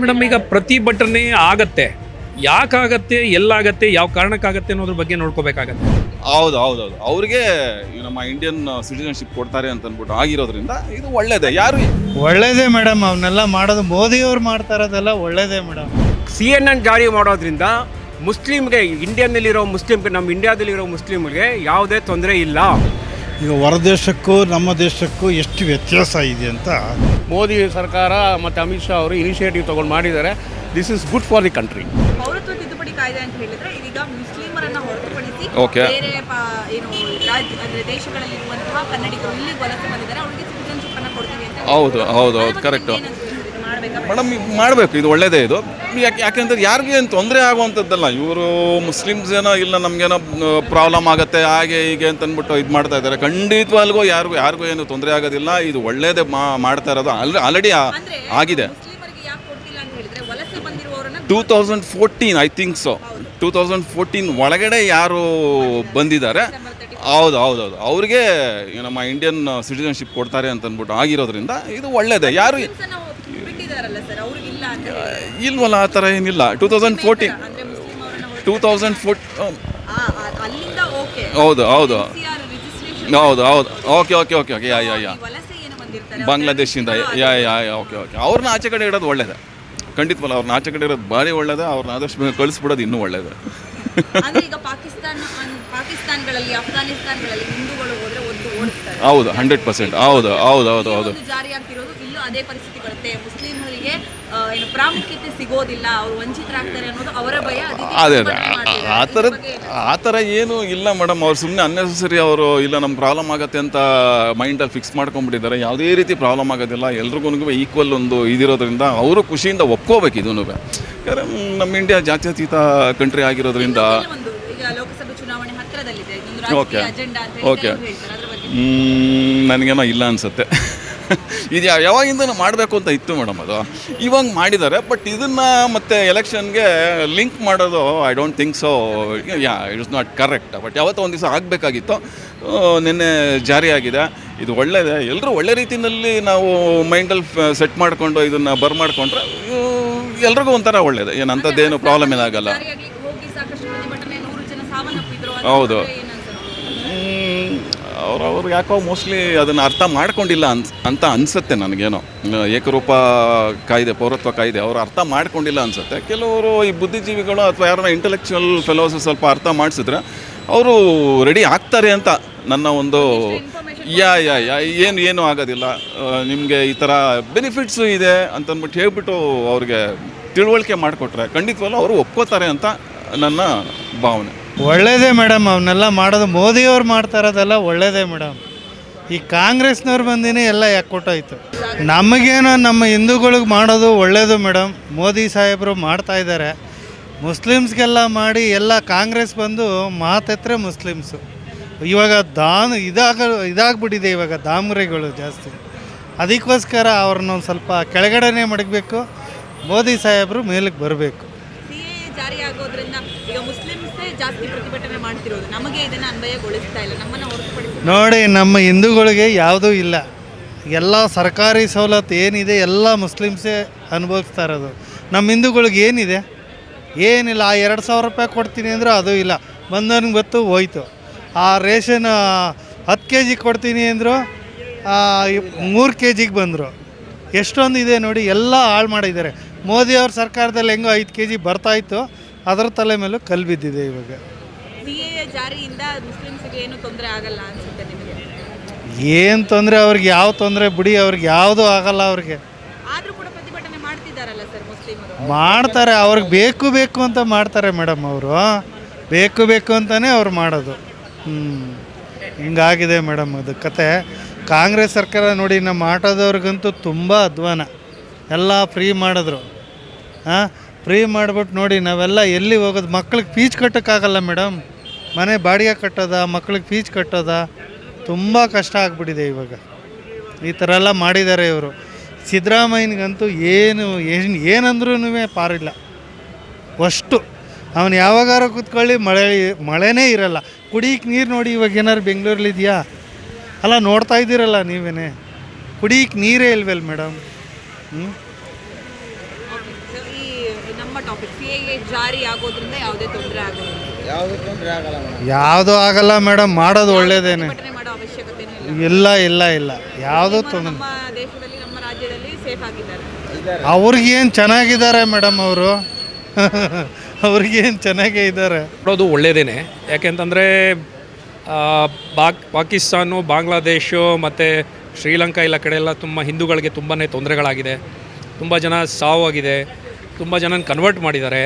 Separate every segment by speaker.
Speaker 1: Madam ಈಗ ಪ್ರತಿಭಟನೆ ಆಗತ್ತೆ. ಯಾಕಾಗತ್ತೆ ಎಲ್ಲಾಗತ್ತೆ ಯಾವ ಕಾರಣಕ್ಕಾಗತ್ತೆ ಅನ್ನೋದ್ರ ಬಗ್ಗೆ ನೋಡ್ಕೋಬೇಕಾಗತ್ತೆ.
Speaker 2: ಹೌದು ಹೌದು ಹೌದು. ಅವ್ರಿಗೆ ಈ ನಮ್ಮ ಇಂಡಿಯನ್ ಸಿಟಿಜನ್ಶಿಪ್ ಕೊಡ್ತಾರೆ ಅಂತ ಅಂದ್ಬಿಟ್ಟು ಆಗಿರೋದ್ರಿಂದ ಇದು ಒಳ್ಳೇದೇ. ಯಾರು
Speaker 3: ಒಳ್ಳೇದೇ ಮೇಡಮ್ ಅವನ್ನೆಲ್ಲ ಮಾಡೋದು ಮೋದಿಯವ್ರು ಮಾಡ್ತಾ ಇರೋದೆಲ್ಲ ಒಳ್ಳೇದೇ ಮೇಡಮ್.
Speaker 4: ಸಿ ಎನ್ ಎನ್ ಜಾರಿ ಮಾಡೋದ್ರಿಂದ ಮುಸ್ಲಿಮ್ಗೆ ಇಂಡಿಯನ್ನಲ್ಲಿರೋ ಮುಸ್ಲಿಮ್ಗೆ ನಮ್ಮ ಇಂಡಿಯಾದಲ್ಲಿರೋ ಮುಸ್ಲಿಮ್ಗೆ ಯಾವುದೇ ತೊಂದರೆ ಇಲ್ಲ.
Speaker 3: ಈಗ ಹೊರದೇಶಕ್ಕೂ ನಮ್ಮ ದೇಶಕ್ಕೂ ಎಷ್ಟು ವ್ಯತ್ಯಾಸ ಇದೆ ಅಂತ
Speaker 5: ಮೋದಿ ಸರ್ಕಾರ ಮತ್ತು ಅಮಿತ್ ಶಾ ಅವರು ಇನಿಷಿಯೇಟಿವ್ ತೊಗೊಂಡು ಮಾಡಿದ್ದಾರೆ. This is good for the country
Speaker 6: ಪೌರತ್ವ ತಿದ್ದುಪಡಿ ಕಾಯ್ದೆ ಅಂತ ಹೇಳಿದ್ರೆ ಇದೀಗ ಮುಸ್ಲಿಮರನ್ನ ಹೊರತುಪಡಿಸಿ
Speaker 2: Okay.
Speaker 6: ಬೇರೆ ಏನು ರಾಜ್ಯ ಅಂದ್ರೆ ದೇಶಗಳಲ್ಲಿ ಇರುವಂತಹ ಕನ್ನಡಿಗರು ಇಲ್ಲಿ ವಲಸೆ ಬಂದಿದ್ದಾರೆ. ಅವರಿಗೆ ಸಿಟಿಜನ್ಶಿಪ್ ಅನ್ನ ಕೊಡ್ತೀವಿ ಅಂತ
Speaker 2: ಹೌದು, ಹೌದು, ಹೌದು, correct. ಮೇಡಮ್ ಮಾಡಬೇಕು ಇದು ಒಳ್ಳೇದೇ ಇದು. ಯಾಕೆ ಯಾಕೆಂದ್ರೆ ಯಾರಿಗೂ ಏನು ತೊಂದರೆ ಆಗುವಂಥದ್ದಲ್ಲ. ಇವರು ಮುಸ್ಲಿಮ್ಸ್ ಏನೋ ಇಲ್ಲ ನಮಗೇನೋ ಪ್ರಾಬ್ಲಮ್ ಆಗುತ್ತೆ ಹಾಗೆ ಹೀಗೆ ಅಂತ ಅಂದ್ಬಿಟ್ಟು ಇದು ಮಾಡ್ತಾ ಇದ್ದಾರೆ. ಖಂಡಿತವಾಗ್ಲೂ ಯಾರಿಗೂ ಯಾರಿಗೂ ಏನು ತೊಂದರೆ ಆಗೋದಿಲ್ಲ. ಇದು ಒಳ್ಳೇದೇ ಮಾ ಮಾಡ್ತಾ ಇರೋದು. ಆಲ್ ಆಲ್ರೆಡಿ ಆಗಿದೆ. Two thousand fourteen I think so two thousand fourteen ಒಳಗಡೆ ಯಾರು ಬಂದಿದ್ದಾರೆ? ಹೌದು ಹೌದು ಹೌದು. ಅವ್ರಿಗೆ ನಮ್ಮ ಇಂಡಿಯನ್ ಸಿಟಿಜನ್ಶಿಪ್ ಕೊಡ್ತಾರೆ ಅಂತ ಅಂದ್ಬಿಟ್ಟು ಆಗಿರೋದ್ರಿಂದ ಇದು ಒಳ್ಳೇದೇ. ಯಾರು
Speaker 6: ಸರ್ ಅಂತ
Speaker 2: ಇಲ್ವಲ್ಲ ಆ ಥರ ಏನಿಲ್ಲ. Two thousand fourteen two thousand fourteen
Speaker 6: ಅಲ್ಲಿಂದ ಓಕೆ
Speaker 2: ಹೌದು ಹೌದು. ಹೌದು ಹೌದು. Okay okay okay okay yeah yeah yeah ಬಾಂಗ್ಲಾದೇಶಿಂದ yeah yeah yeah okay okay ಅವ್ರನ್ನ ಆಚೆ ಕಡೆ ಇಡೋದು ಒಳ್ಳೇದು. ಖಂಡಿತವಲ್ಲ ಅವ್ರನ್ನ ಆಚೆ ಕಡೆ ಇರೋದು ಭಾರಿ ಒಳ್ಳೇದು. ಅವ್ರನ್ನ ಆದಷ್ಟು ಬೇಗ ಕಳಿಸ್ಬಿಡೋದು ಇನ್ನೂ ಒಳ್ಳೇದು.
Speaker 6: ಈಗ ಪಾಕಿಸ್ತಾನ ಪಾಕಿಸ್ತಾನಗಳಲ್ಲಿ ಅಫ್ಘಾನಿಸ್ತಾನಗಳಲ್ಲಿ ಹಿಂದೂಗಳು ಹೋದ್ರೆ
Speaker 2: ಹೌದು ಹಂಡ್ರೆಡ್ ಪರ್ಸೆಂಟ್ ಹೌದು ಹೌದು ಹೌದು ಹೌದು.
Speaker 6: ಜಾರಿ ಆಗ್ತಿರೋದು ಇಲ್ಲೂ ಅದೇ ಪರಿಸ್ಥಿತಿ ಬರುತ್ತೆ. ಮುಸ್ಲಿಮರಿಗೆ ಆ, ಏನು ಪ್ರಾಮುಖ್ಯತೆ ಸಿಗೋದಿಲ್ಲ. ಅವರು ವಂಚಿತರಾಗ್ತಾರೆ ಅನ್ನೋದು ಅವರ ಭಯ. ಅದಕ್ಕೆ
Speaker 2: ಅದೇ ಅದೇ. ಆ
Speaker 6: ಅದ್ರ
Speaker 2: ಥರ ಆ ಥರ ಏನು ಇಲ್ಲ ಮೇಡಮ್ ಅವ್ರು ಸುಮ್ಮನೆ ಅನ್ನೆಸರಿ ಅವರು ಇಲ್ಲ ನಮ್ಮ ಪ್ರಾಬ್ಲಮ್ ಆಗುತ್ತೆ ಅಂತ ಮೈಂಡಲ್ಲಿ ಫಿಕ್ಸ್ ಮಾಡ್ಕೊಂಡ್ಬಿಟ್ಟಿದ್ದಾರೆ. ಯಾವುದೇ ರೀತಿ ಪ್ರಾಬ್ಲಮ್ ಆಗೋದಿಲ್ಲ. ಎಲ್ರಿಗೂ ಈಕ್ವಲ್ ಒಂದು ಇದಿರೋದ್ರಿಂದ ಅವರು ಖುಷಿಯಿಂದ ಒಪ್ಕೋಬೇಕು ಇದೂ ಯಾಕಂದ್ರೆ ನಮ್ಮ ಇಂಡಿಯಾ ಜಾತ್ಯತೀತ ಕಂಟ್ರಿ ಆಗಿರೋದ್ರಿಂದ
Speaker 6: ಓಕೆ ಒಂದು
Speaker 2: ನನಗೇನೋ ಇಲ್ಲ ಅನಿಸುತ್ತೆ. ಇದು ಯಾವಾಗಿಂದ ಮಾಡಬೇಕು ಅಂತ ಇತ್ತು ಮೇಡಮ್ ಅದು. ಇವಾಗ ಮಾಡಿದ್ದಾರೆ ಬಟ್ ಇದನ್ನು ಮತ್ತೆ ಎಲೆಕ್ಷನ್ಗೆ ಲಿಂಕ್ ಮಾಡೋದು I don't think so yeah it is not correct but ಯಾವತ್ತೋ ಒಂದು ದಿವಸ ಆಗಬೇಕಾಗಿತ್ತು. ನಿನ್ನೆ ಜಾರಿಯಾಗಿದೆ ಇದು ಒಳ್ಳೆಯದೆ ಎಲ್ಲರೂ ಒಳ್ಳೆ ರೀತಿಯಲ್ಲಿ ನಾವು ಮೈಂಡಲ್ಲಿ ಸೆಟ್ ಮಾಡಿಕೊಂಡು ಇದನ್ನು ಬರ್ ಮಾಡಿಕೊಂಡ್ರೆ ಎಲ್ರಿಗೂ ಒಂಥರ ಒಳ್ಳೇದು. ಏನು ಅಂಥದ್ದೇನು ಪ್ರಾಬ್ಲಮ್ ಏನಾಗಲ್ಲ
Speaker 6: ಜಾರಿಯಾಗ್ಲಿಕ್ಕೆ ಹೋಗಿ ಸಾಕಷ್ಟು ಪ್ರತಿಭಟನೆ ನೂರು ಜನ ಸಾವನ್ನಪ್ಪಿದ್ರು ಅದ್ರ
Speaker 2: ಹೌದು. ಅವ್ರು ಅವ್ರು ಯಾಕೋ ಮೋಸ್ಟ್ಲಿ ಅದನ್ನು ಅರ್ಥ ಮಾಡ್ಕೊಂಡಿಲ್ಲ ಅನ್ಸ್ ಅಂತ ಅನಿಸುತ್ತೆ ನನಗೇನೋ. ಏಕರೂಪ ಕಾಯ್ದೆ, ಪೌರತ್ವ ಕಾಯ್ದೆ, ಅವರು ಅರ್ಥ ಮಾಡ್ಕೊಂಡಿಲ್ಲ ಅನಿಸುತ್ತೆ. ಕೆಲವರು ಈ ಬುದ್ಧಿಜೀವಿಗಳು ಅಥವಾ ಯಾರನ್ನ ಇಂಟೆಲೆಕ್ಚುವಲ್ ಫೆಲೋಸ್ ಸ್ವಲ್ಪ ಅರ್ಥ ಮಾಡಿಸಿದ್ರೆ ಅವರು ರೆಡಿ ಆಗ್ತಾರೆ ಅಂತ ನನ್ನ ಒಂದು ಯಾ ಯಾ ಯಾ, ಏನು, ಏನೂ ಆಗೋದಿಲ್ಲ. ನಿಮಗೆ ಈ ಥರ ಬೆನಿಫಿಟ್ಸು ಇದೆ ಅಂತಂದ್ಬಿಟ್ಟು ಹೇಳ್ಬಿಟ್ಟು ಅವ್ರಿಗೆ ತಿಳುವಳಿಕೆ ಮಾಡಿಕೊಟ್ರೆ ಖಂಡಿತವಲ್ಲ ಅವರು ಒಪ್ಕೋತಾರೆ ಅಂತ ನನ್ನ ಭಾವನೆ.
Speaker 3: ಒಳ್ಳೇದೇ ಮೇಡಮ್ ಅವನ್ನೆಲ್ಲ ಮಾಡೋದು ಮೋದಿಯವ್ರು ಮಾಡ್ತಾ ಇರೋದೆಲ್ಲ ಒಳ್ಳೇದೇ ಮೇಡಮ್. ಈ ಕಾಂಗ್ರೆಸ್ನವ್ರು ಬಂದಿನೇ ಎಲ್ಲ ಯಾಕೆ ಕೊಟ್ಟೋಯ್ತು ನಮಗೇನೋ ನಮ್ಮ ಹಿಂದೂಗಳಿಗೆ ಮಾಡೋದು ಒಳ್ಳೇದು ಮೇಡಮ್, ಮೋದಿ ಸಾಹೇಬರು ಮಾಡ್ತಾ ಇದ್ದಾರೆ. ಮುಸ್ಲಿಮ್ಸ್ಗೆಲ್ಲ ಮಾಡಿ ಎಲ್ಲ ಕಾಂಗ್ರೆಸ್ ಬಂದು ಮಾತೆತ್ತರೆ ಮುಸ್ಲಿಮ್ಸು. ಇವಾಗ ದಾನ್ ಇದಾಗ, ಇದಾಗ್ಬಿಟ್ಟಿದೆ ಇವಾಗ ದಾಮರೆಗಳು ಜಾಸ್ತಿ. ಅದಕ್ಕೋಸ್ಕರ ಅವ್ರನ್ನ ಒಂದು ಸ್ವಲ್ಪ ಕೆಳಗಡೆನೇ ಮಡಗಬೇಕು, ಮೋದಿ ಸಾಹೇಬರು ಮೇಲಕ್ಕೆ ಬರಬೇಕು.
Speaker 6: ಈಗ ಮುಸ್ಲಿಮ್ಸೇ ಜಾಸ್ತಿ ಪ್ರತಿಭಟನೆ ಮಾಡ್ತಿರೋದು. ನಮಗೆ ಇದನ್ನ ಅನ್ವಯಗೊಳಿಸ್ತಾ ಇಲ್ಲ. ನಮ್ಮನ್ನ
Speaker 3: ನೋಡಿ, ನಮ್ಮ ಹಿಂದೂಗಳಿಗೆ ಯಾವುದೂ ಇಲ್ಲ. ಎಲ್ಲ ಸರ್ಕಾರಿ ಸವಲತ್ತು ಏನಿದೆ, ಎಲ್ಲ ಮುಸ್ಲಿಮ್ಸೇ ಅನುಭವಿಸ್ತಾ ಇರೋದು. ನಮ್ಮ ಹಿಂದೂಗಳಿಗೆ ಏನಿದೆ? ಏನಿಲ್ಲ. ಆ ಎರಡು ಸಾವಿರ ರೂಪಾಯಿ ಕೊಡ್ತೀನಿ ಅಂದರೆ ಅದು ಇಲ್ಲ. ಬಂದವನಿಗೆ ಗೊತ್ತು, ಹೋಯ್ತು. ಆ ರೇಷನ್, ಹತ್ತು ಕೆ ಜಿಗೆ ಕೊಡ್ತೀನಿ ಅಂದರು ಮೂರು ಕೆ ಜಿಗೆ ಬಂದರು. ಎಷ್ಟೊಂದು ಇದೆ ನೋಡಿ, ಎಲ್ಲ ಹಾಳು ಮಾಡಿದ್ದಾರೆ. ಮೋದಿಯವ್ರ ಸರ್ಕಾರದಲ್ಲಿ ಹೆಂಗೋ ಐದು ಕೆ ಜಿ ಬರ್ತಾಯಿತ್ತು ಅದರ ತಲೆ ಮೇಲೂ ಕಲ್ಲು ಬಿದ್ದಿದೆ ಇವಾಗ.
Speaker 6: ಸಿಎಎ ಜಾರಿಯಿಂದ ಮುಸ್ಲಿಮ್ಸ್ಗೆ ಏನು ತೊಂದರೆ ಆಗಲ್ಲ ಅನ್ಸುತ್ತೆ ನಿಮಗೆ?
Speaker 3: ಏನು ತೊಂದರೆ ಅವ್ರಿಗೆ ಯಾವ ತೊಂದರೆ ಬಿಡಿ ಅವ್ರಿಗೆ ಯಾವುದು ಆಗಲ್ಲ ಅವ್ರಿಗೆ.
Speaker 6: ಆದ್ರೂ ಕೂಡ ಪ್ರತಿಭಟನೆ ಮಾಡ್ತಿದ್ದಾರಲ್ಲ ಸರ್ ಮುಸ್ಲಿಮರು?
Speaker 3: ಮಾಡ್ತಾರೆ ಅವ್ರಿಗೆ ಬೇಕು ಬೇಕು ಅಂತ ಮಾಡ್ತಾರೆ ಮೇಡಮ್ ಅವರು. ಬೇಕು ಬೇಕು ಅಂತಲೇ ಅವ್ರು ಮಾಡೋದು. ಹ್ಞೂ ಹಿಂಗಾಗಿದೆ ಮೇಡಮ್ ಅದು ಕತೆ. ಕಾಂಗ್ರೆಸ್ ಸರ್ಕಾರ ನೋಡಿ ನಮ್ಮ ಆಟೋದವ್ರಿಗಂತೂ ತುಂಬ ಅಧ್ವಾನ. ಎಲ್ಲ ಫ್ರೀ ಮಾಡಿದ್ರು. ಹಾಂ ಫ್ರೀ ಮಾಡಿಬಿಟ್ಟು ನೋಡಿ, ನಾವೆಲ್ಲ ಎಲ್ಲಿ ಹೋಗೋದು? ಮಕ್ಳಿಗೆ ಫೀಸ್ ಕಟ್ಟೋಕ್ಕಾಗಲ್ಲ ಮೇಡಮ್ ಮನೆ ಬಾಡಿಗೆ ಕಟ್ಟೋದ, ಮಕ್ಳಿಗೆ ಫೀಸ್ ಕಟ್ಟೋದ ತುಂಬ ಕಷ್ಟ ಆಗ್ಬಿಟ್ಟಿದೆ ಇವಾಗ. ಈ ಥರ ಎಲ್ಲ ಮಾಡಿದ್ದಾರೆ ಇವರು. ಸಿದ್ದರಾಮಯ್ಯನಿಗಂತೂ ಏನು ಏನು ಏನಂದ್ರೂ ಪಾರಿಲ್ಲ. ಅಷ್ಟು. ಅವನು ಯಾವಾಗಾರ ಕೂತ್ಕೊಳ್ಳಿ, ಮಳೆ, ಮಳೆನೇ ಇರಲ್ಲ. ಕುಡಿಯಕ್ಕೆ ನೀರು ನೋಡಿ ಇವಾಗ ಬೆಂಗಳೂರಲ್ಲಿ ಇದೆಯಾ? ಅಲ್ಲ, ನೋಡ್ತಾ ಇದ್ದೀರಲ್ಲ ನೀವೇನೆ. ಕುಡಿಯಕ್ಕೆ ನೀರೇ ಇಲ್ವಲ್ಲ ಮೇಡಮ್ ಹ್ಞೂ
Speaker 6: ಇದು ಈ ನಮ್ಮ ಜಾರಿ ಆಗೋದ್ರಿಂದ ಯಾವುದೇ ತೊಂದರೆ ಆಗೋದಿಲ್ಲ.
Speaker 3: ಯಾವುದೂ ಆಗಲ್ಲ ಮೇಡಮ್. ಮಾಡೋದು ಒಳ್ಳೇದೇನೆ.
Speaker 6: ಪ್ರತಿಭಟನೆ ಮಾಡೋ ಅವಶ್ಯಕತೆನೂ ಇಲ್ಲ.
Speaker 3: ಇಲ್ಲ ಇಲ್ಲ ಇಲ್ಲ. ಯಾವುದೂ ತೊಂದರೆ
Speaker 6: ನಮ್ಮ ದೇಶದಲ್ಲಿ ನಮ್ಮ ರಾಜ್ಯದಲ್ಲಿ ಸೇಫ್ ಆಗಿದ್ದಾರೆ.
Speaker 3: ಅವ್ರಿಗೇನು ಚೆನ್ನಾಗಿದ್ದಾರೆ ಮೇಡಮ್ ಅವರು? ಅವ್ರಿಗೇನು ಚೆನ್ನಾಗೇ ಇದ್ದಾರೆ?
Speaker 1: ಮಾಡೋದು ಒಳ್ಳೆಯದೇನೆ ಯಾಕೆಂತಂದರೆ ಪಾಕ್ ಪಾಕಿಸ್ತಾನು ಬಾಂಗ್ಲಾದೇಶ ಮತ್ತು ಶ್ರೀಲಂಕಾ ಇಲ್ಲ ಕಡೆ ಎಲ್ಲ ತುಂಬ ಹಿಂದೂಗಳಿಗೆ ತುಂಬಾ ತೊಂದರೆಗಳಾಗಿದೆ. ತುಂಬ ಜನ ಸಾವಾಗಿದೆ. ತುಂಬ ಜನ ಕನ್ವರ್ಟ್ ಮಾಡಿದ್ದಾರೆ.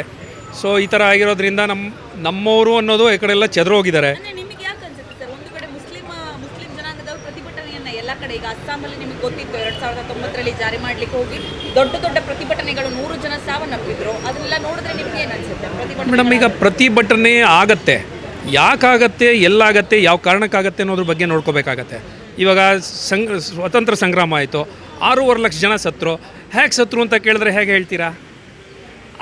Speaker 1: ಸೊ ಈ ಥರ ಆಗಿರೋದ್ರಿಂದ ನಮ್ಮ ನಮ್ಮವರು ಅನ್ನೋದು ಈ ಕಡೆ ಎಲ್ಲ ಚದುರು
Speaker 6: ಹೋಗಿದ್ದಾರೆ. ನಿಮಗೆ ಯಾಕೆ ಅನ್ಸುತ್ತೆ ಸರ್? ಒಂದು ಕಡೆ ಮುಸ್ಲಿಂ ಮುಸ್ಲಿಂ ಜನಾಂಗದವರು ಪ್ರತಿಭಟನೆಯನ್ನ ಎಲ್ಲ ಕಡೆ ಈಗ ಅಸ್ಸಾಮಲ್ಲಿ ನಿಮಗೆ ಗೊತ್ತಿತ್ತು. ಎರಡ್ ಸಾವಿರದ ತೊಂಬತ್ತರಲ್ಲಿ ಜಾರಿ ಮಾಡ್ಲಿಕ್ಕೆ ಹೋಗಿ ದೊಡ್ಡ ದೊಡ್ಡ ಪ್ರತಿಭಟನೆಗಳು ನೂರು ಜನ ಸಾವನ್ನಪ್ಪಿದ್ರು ಅದನ್ನೆಲ್ಲ ನೋಡಿದ್ರೆ ನಿಮ್ಗೆ ಏನ್ ಅನ್ಸುತ್ತೆ? ಪ್ರತಿಭಟನೆ
Speaker 1: ಮೇಡಮ್ ಈಗ ಪ್ರತಿಭಟನೆ ಆಗತ್ತೆ. ಯಾಕಾಗತ್ತೆ ಎಲ್ಲಾಗತ್ತೆ ಯಾವ ಕಾರಣಕ್ಕಾಗತ್ತೆ ಅನ್ನೋದ್ರ ಬಗ್ಗೆ ನೋಡ್ಕೋಬೇಕಾಗತ್ತೆ. ಇವಾಗ ಸಂಗ್ ಸ್ವತಂತ್ರ ಸಂಗ್ರಾಮ ಆಯಿತು. ಆರೂವರೆ ಲಕ್ಷ ಜನ ಸತ್ರು. ಹೇಗೆ ಸತ್ರು ಅಂತ ಕೇಳಿದ್ರೆ ಹೇಗೆ ಹೇಳ್ತೀರಾ?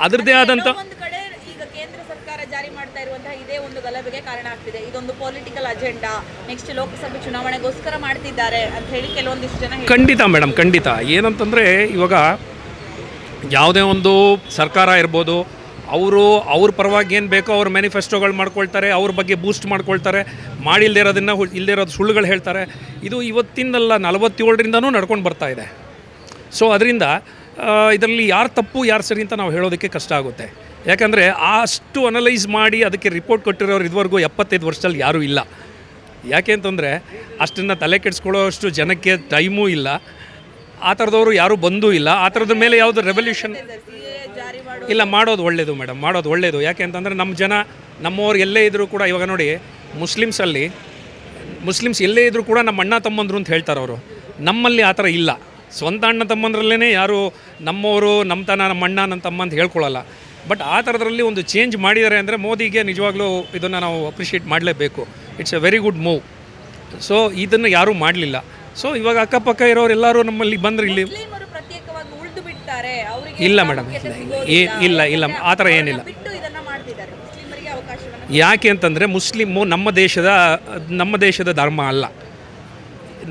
Speaker 1: ಅದರದ್ದೇ ಆದಂಥ
Speaker 6: ಒಂದು ಕಡೆ ಈಗ ಕೇಂದ್ರ ಸರ್ಕಾರ ಜಾರಿ ಮಾಡ್ತಾ ಇರುವಂತಹ ಇದೇ ಒಂದು ಗಲಭೆಗೆ ಕಾರಣ ಆಗ್ತಿದೆ. ಇದೊಂದು ಪೊಲಿಟಿಕಲ್ ಅಜೆಂಡಾ ನೆಕ್ಸ್ಟ್ ಲೋಕಸಭೆ ಚುನಾವಣೆಗೋಸ್ಕರ ಮಾಡ್ತಿದ್ದಾರೆ ಅಂತ ಹೇಳಿ ಕೆಲವೊಂದಿಷ್ಟು ಜನ ಹೇಳ್ತಾರೆ.
Speaker 1: ಖಂಡಿತ ಮೇಡಮ್ ಖಂಡಿತ. ಏನಂತಂದರೆ ಇವಾಗ ಯಾವುದೇ ಒಂದು ಸರ್ಕಾರ ಇರ್ಬೋದು ಅವರು ಅವ್ರ ಪರವಾಗಿ ಏನು ಬೇಕೋ ಅವ್ರ ಮ್ಯಾನಿಫೆಸ್ಟೋಗಳು ಮಾಡ್ಕೊಳ್ತಾರೆ ಅವ್ರ ಬಗ್ಗೆ ಬೂಸ್ಟ್ ಮಾಡ್ಕೊಳ್ತಾರೆ ಮಾಡಿಲ್ದೇ ಇರೋದನ್ನು ಇಲ್ಲದೇ ಇರೋದು ಸುಳ್ಳುಗಳು ಹೇಳ್ತಾರೆ. ಇದು ಇವತ್ತಿಂದಲ್ಲ ನಲವತ್ತೇಳರಿಂದನೂ ನಡ್ಕೊಂಡು ಬರ್ತಾ ಇದೆ. ಸೊ ಅದರಿಂದ ಇದರಲ್ಲಿ ಯಾರು ತಪ್ಪು, ಯಾರು ಸರಿ ಅಂತ ನಾವು ಹೇಳೋದಕ್ಕೆ ಕಷ್ಟ ಆಗುತ್ತೆ. ಯಾಕಂದರೆ ಅಷ್ಟು ಅನಲೈಸ್ ಮಾಡಿ ಅದಕ್ಕೆ ರಿಪೋರ್ಟ್ ಕೊಟ್ಟಿರೋರು ಇದುವರೆಗೂ ಎಪ್ಪತ್ತೈದು ವರ್ಷದಲ್ಲಿ ಯಾರೂ ಇಲ್ಲ. ಯಾಕೆ ಅಂತಂದರೆ ಅಷ್ಟನ್ನು ತಲೆ ಕೆಡಿಸ್ಕೊಳ್ಳೋ ಅಷ್ಟು ಜನಕ್ಕೆ ಟೈಮೂ ಇಲ್ಲ. ಆ ಥರದವರು ಯಾರೂ ಬಂದೂ ಇಲ್ಲ. ಆ ಥರದ ಮೇಲೆ ಯಾವುದು ರೆವಲ್ಯೂಷನ್ ಇಲ್ಲ, ಮಾಡೋದು ಒಳ್ಳೆಯದು ಮೇಡಮ್ ಮಾಡೋದು ಒಳ್ಳೆಯದು ಯಾಕೆ ಅಂತಂದರೆ ನಮ್ಮ ಜನ, ನಮ್ಮವ್ರು ಎಲ್ಲೇ ಇದ್ದರೂ ಕೂಡ ಇವಾಗ ನೋಡಿ ಮುಸ್ಲಿಮ್ಸಲ್ಲಿ ಮುಸ್ಲಿಮ್ಸ್ ಎಲ್ಲೇ ಇದ್ದರೂ ಕೂಡ ನಮ್ಮ ಅಣ್ಣ ತಮ್ಮಂದರು ಅಂತ ಹೇಳ್ತಾರೆ ಅವರು ನಮ್ಮಲ್ಲಿ ಆ ಥರ ಇಲ್ಲ. ಸ್ವಂತ ಅಣ್ಣ ತಮ್ಮಂದ್ರಲ್ಲೇ ಯಾರು ನಮ್ಮವರು ನಮ್ಮ ತನ ನಮ್ಮ ಅಣ್ಣ ನನ್ನ ತಮ್ಮ ಅಂತ ಹೇಳ್ಕೊಳ್ಳಲ್ಲ. ಬಟ್ ಆ ಥರದ್ರಲ್ಲಿ ಒಂದು ಚೇಂಜ್ ಮಾಡಿದ್ದಾರೆ ಅಂದರೆ ಮೋದಿಗೆ ನಿಜವಾಗ್ಲೂ ಇದನ್ನು ನಾವು ಅಪ್ರಿಷಿಯೇಟ್ ಮಾಡಲೇಬೇಕು. It's a very good move so ಇದನ್ನು ಯಾರೂ ಮಾಡಲಿಲ್ಲ. ಸೊ ಇವಾಗ ಅಕ್ಕಪಕ್ಕ ಇರೋರು ಎಲ್ಲರೂ ನಮ್ಮಲ್ಲಿ ಬಂದರೆ ಇಲ್ಲಿ ಇಲ್ಲ ಮೇಡಮ್ ಇಲ್ಲ ಇಲ್ಲ. ಆ ಥರ ಏನಿಲ್ಲ. ಯಾಕೆ ಅಂತಂದರೆ ಮುಸ್ಲಿಮು ನಮ್ಮ ದೇಶದ ನಮ್ಮ ದೇಶದ ಧರ್ಮ ಅಲ್ಲ.